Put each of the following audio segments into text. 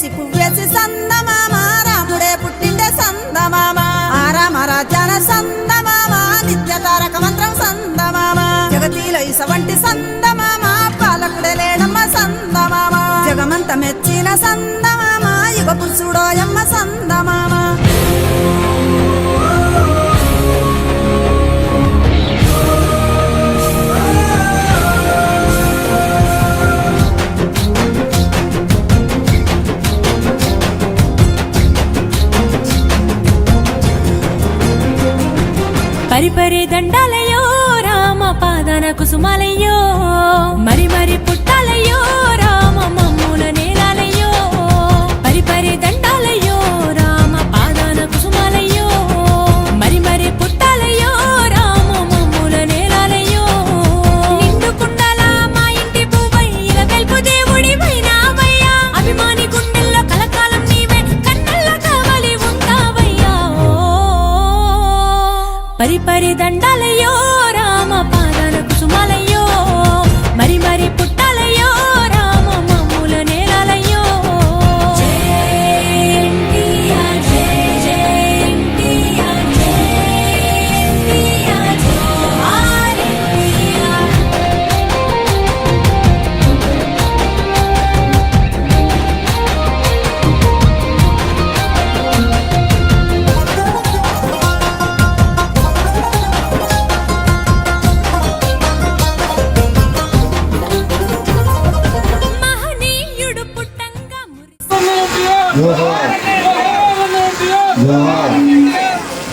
చేసి పువ్వేసి సందమామ రాముడే పుట్టిండే సందమామ. ఆరామ రాజాన సందమామ నిత్య తారక మంత్రం సందమామ. జగతీల ఇసవంటి సందమామ పాలకుడే లేడమ్మ సందమామ. జగమంత మెచ్చిన సందమామ యుగ పురుషుడోయమ్మ సంద పరిపరి దండాలయో రామ పాదన కుసుమాలయో మరి మరి పుట్టాలయో రామ పరిపరి దండాలయ్యో.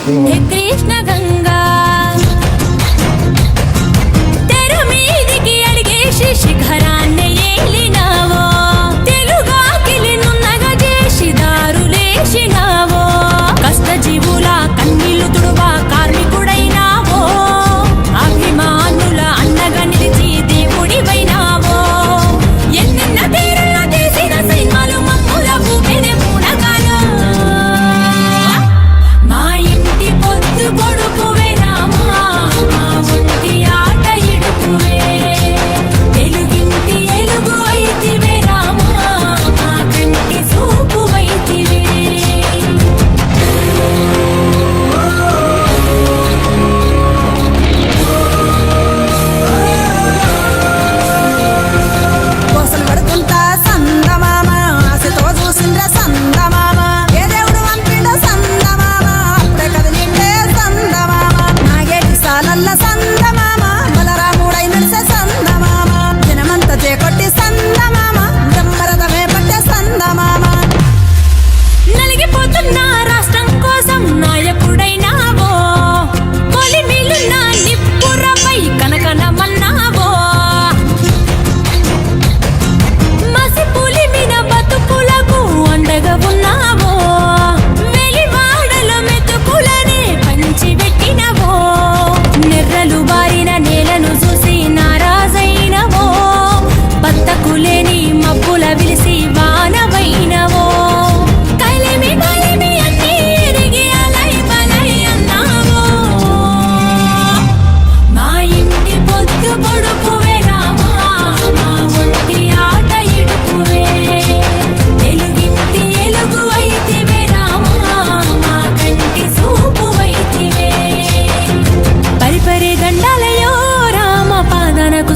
Кришна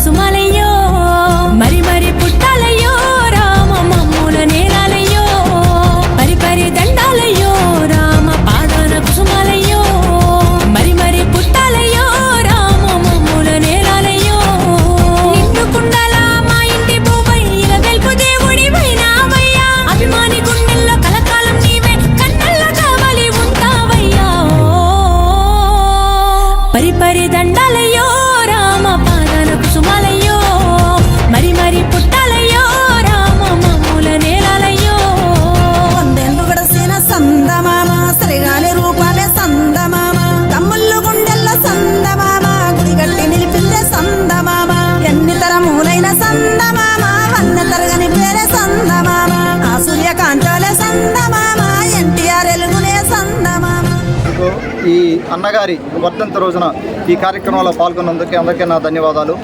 súmale ఈ అన్నగారి వర్ధంతి రోజున ఈ కార్యక్రమంలో పాల్గొన్నందుకే అందరికీ నా ధన్యవాదాలు.